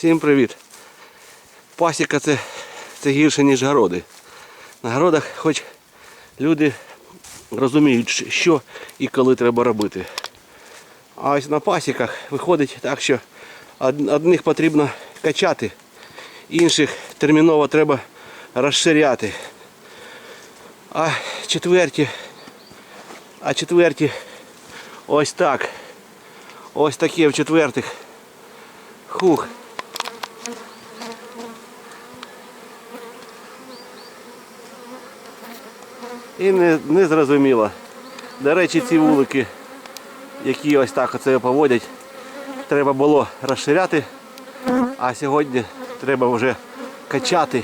Всім привіт. Пасіка це, це гірше, ніж городи. На городах хоч люди розуміють, що і коли треба робити. А ось на пасіках виходить так, що одних потрібно качати, інших терміново треба розширяти. А четверті, а четверті ось так. Ось такі в четвертих. Хух. І не, не зрозуміло. До речі, ці вулики, які ось так оце поводять, треба було розширяти, а сьогодні треба вже качати.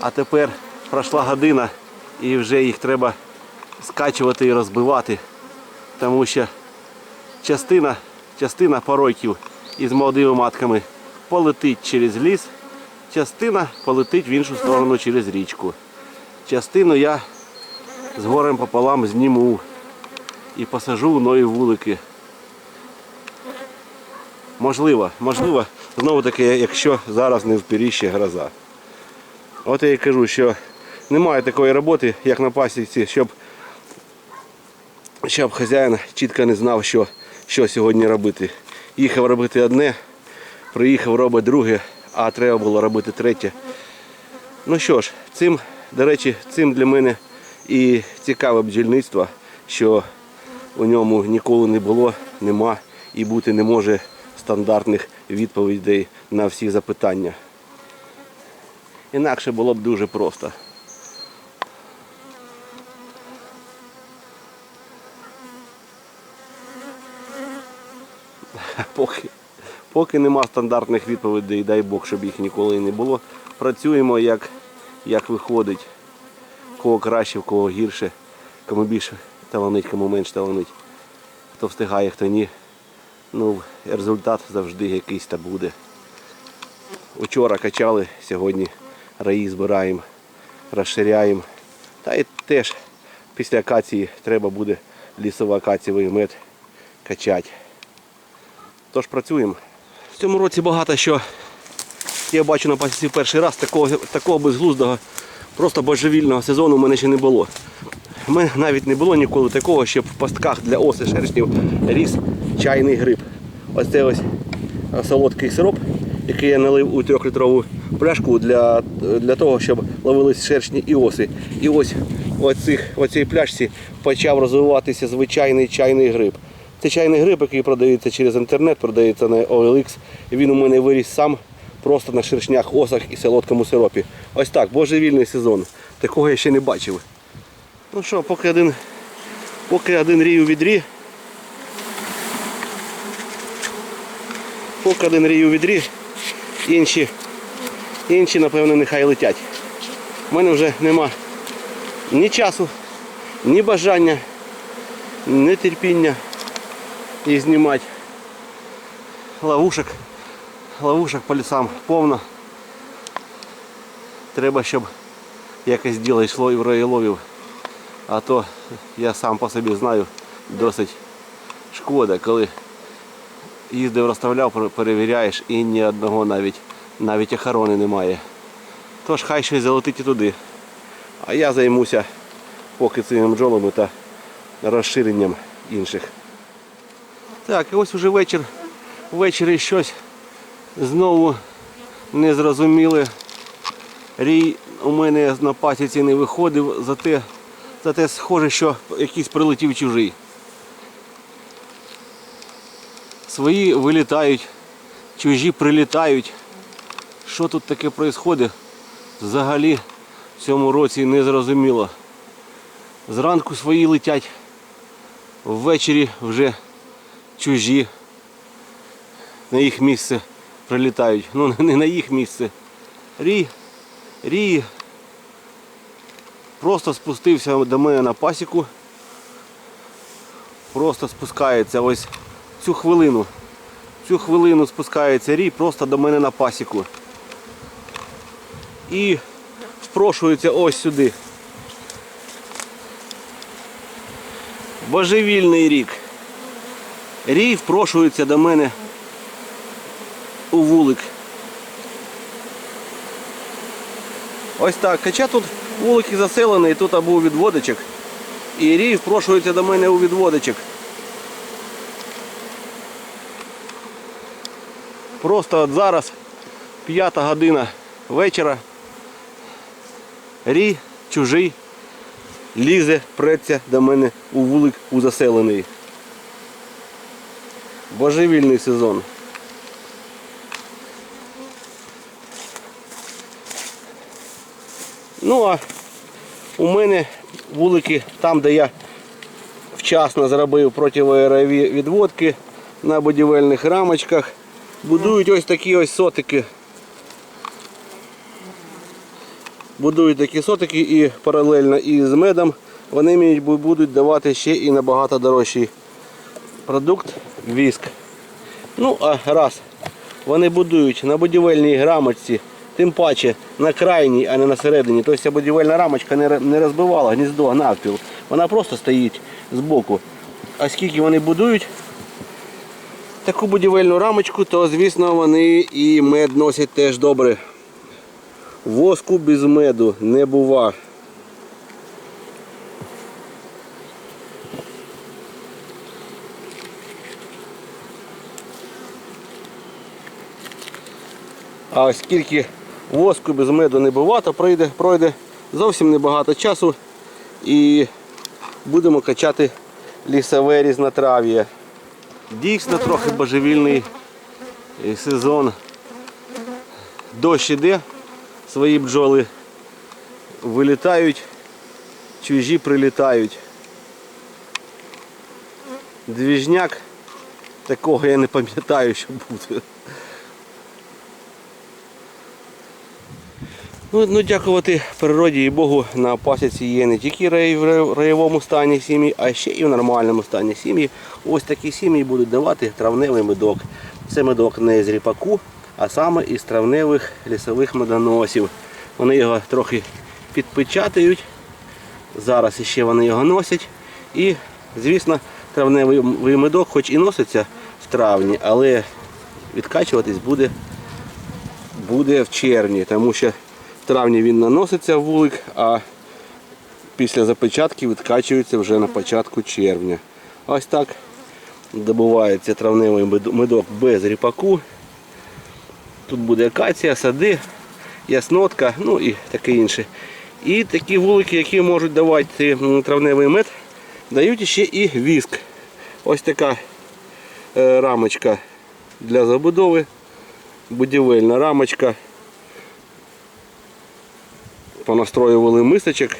А тепер пройшла година і вже їх треба скачувати і розбивати, тому що частина, частина поройків із молодими матками полетить через ліс, частина полетить в іншу сторону через річку. Частину я з горем пополам зніму і посажу в нові вулики. Можливо, можливо, знову таки, якщо зараз не впіріще гроза. От я і кажу, що немає такої роботи, як на пасіці, щоб, щоб хазяїн чітко не знав, що, що сьогодні робити. Їхав робити одне, приїхав робить друге, а треба було робити третє. Ну що ж, цим, до речі, цим для мене і цікаве бджільництво, що у ньому ніколи не було, нема і бути не може стандартних відповідей на всі запитання. Інакше було б дуже просто. Поки, поки нема стандартних відповідей, дай Бог, щоб їх ніколи не було. Працюємо як, як виходить. Кого краще, в кого гірше, кому більше таланить, кому менше таланить. Хто встигає, хто ні. Ну, результат завжди якийсь та буде. Учора качали, сьогодні раї збираємо, розширяємо. Та й теж після акації треба буде лісово-акацієвий мед качати. Тож працюємо. В цьому році багато що я бачу на пасіці перший раз, такого, такого безглуздого, просто божевільного сезону у мене ще не було. У мене навіть не було ніколи такого, щоб в пастках для оси шершнів ріс чайний гриб. Ось це ось солодкий сироп, який я налив у трьохлітрову пляшку для, для того, щоб ловились шершні і оси. І ось в в цій пляшці почав розвиватися звичайний чайний гриб. Це чайний гриб, який продається через інтернет, продається на OLX. Він у мене виріс сам просто на шершнях, осах і солодкому сиропі. Ось так, божевільний сезон. Такого я ще не бачив. Ну що, поки один, поки один рій у відрі. Поки один рій у відрі, інші, інші, напевно, нехай летять. У мене вже нема ні часу, ні бажання, ні терпіння їх знімати. Ловушок, ловушок по лісам повно. Треба, щоб якесь діло йшло і в роїловів. А то я сам по собі знаю, досить шкода, коли їздив, розставляв, перевіряєш і ні одного навіть, навіть охорони немає. Тож хай щось залетить і туди. А я займуся поки цими бджолами та розширенням інших. Так, і ось уже вечір. Ввечері щось знову незрозуміле. Рій у мене на пасіці не виходив, зате, зате схоже, що якийсь прилетів чужий. Свої вилітають, чужі прилітають. Що тут таке відбувається? Взагалі в цьому році не зрозуміло. Зранку свої летять, ввечері вже чужі на їх місце прилітають. Ну не на їх місце. Рій, рій просто спустився до мене на пасіку. Просто спускається ось цю хвилину. Цю хвилину спускається рій просто до мене на пасіку. І впрошується ось сюди. Божевільний рік. Рій впрошується до мене у вулик. Ось так. Хоча тут вулик і заселений, тут або у відводичок. І рій прошується до мене у відводичок. Просто от зараз п'ята година вечора. Рій чужий лізе, преться до мене у вулик у заселений. Божевільний сезон. Ну а у мене вулики там, де я вчасно зробив протиаерові відводки на будівельних рамочках, будують ось такі ось сотики. Будують такі сотики і паралельно із медом вони мені будуть давати ще і набагато дорожчий продукт віск. Ну, а раз вони будують на будівельній грамотці, тим паче на крайній, а не на середині. Тобто ця будівельна рамочка не розбивала гніздо навпіл. Вона просто стоїть збоку. А скільки вони будують таку будівельну рамочку, то звісно вони і мед носять теж добре. Воску без меду не бува. А оскільки воску без меду не бува, то пройде, пройде зовсім небагато часу і будемо качати лісове різнотрав'я. Дійсно трохи божевільний е, сезон. Дощ іде, свої бджоли вилітають, чужі прилітають. Двіжняк такого я не пам'ятаю, що буде. Ну, ну, дякувати природі і Богу, на пасіці є не тільки в раєвому стані сім'ї, а ще і в нормальному стані сім'ї. Ось такі сім'ї будуть давати травневий медок. Це медок не з ріпаку, а саме із травневих лісових медоносів. Вони його трохи підпечатають. Зараз ще вони його носять. І, звісно, травневий медок, хоч і носиться в травні, але відкачуватись буде буде в червні, тому що травні він наноситься вулик, а після запечатки відкачується вже на початку червня. Ось так добувається травневий медок без ріпаку. Тут буде акація, сади, яснотка, ну і таке інше. І такі вулики, які можуть давати травневий мед, дають ще і віск. Ось така е, рамочка для забудови будівельна рамочка. Понастроювали мисочок.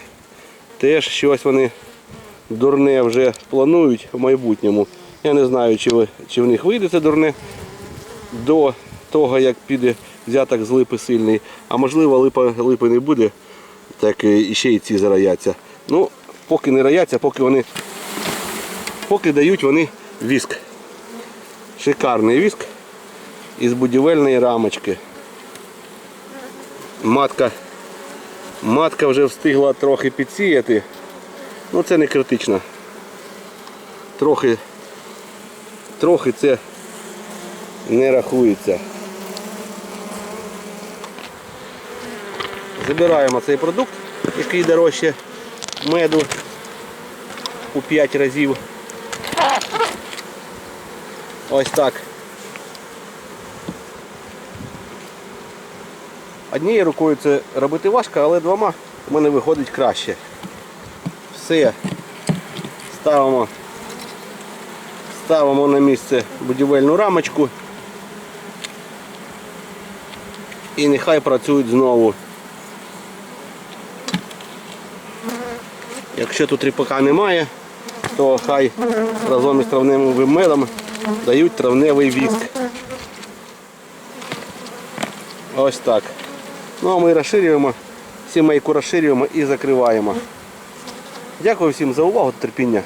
Теж щось вони дурне вже планують в майбутньому. Я не знаю, чи, ви, чи в них вийде це дурне до того, як піде взяток з липи сильний. А можливо липа, липи не буде, так і ще й ці зараяться. Ну, поки не раяться, поки вони поки дають вони віск. Шикарний віск із будівельної рамочки. Матка, матка вже встигла трохи підсіяти. Ну це не критично. Трохи, трохи це не рахується. Забираємо цей продукт, який дорожче меду у 5 разів. Ось так. Однією рукою це робити важко, але двома в мене виходить краще. Все. Ставимо, ставимо на місце будівельну рамочку. І нехай працюють знову. Якщо тут ріпака немає, то хай разом із травневим медом дають травневий віск. Ось так. Ну а ми розширюємо, сімейку розширюємо і закриваємо. Дякую всім за увагу терпіння.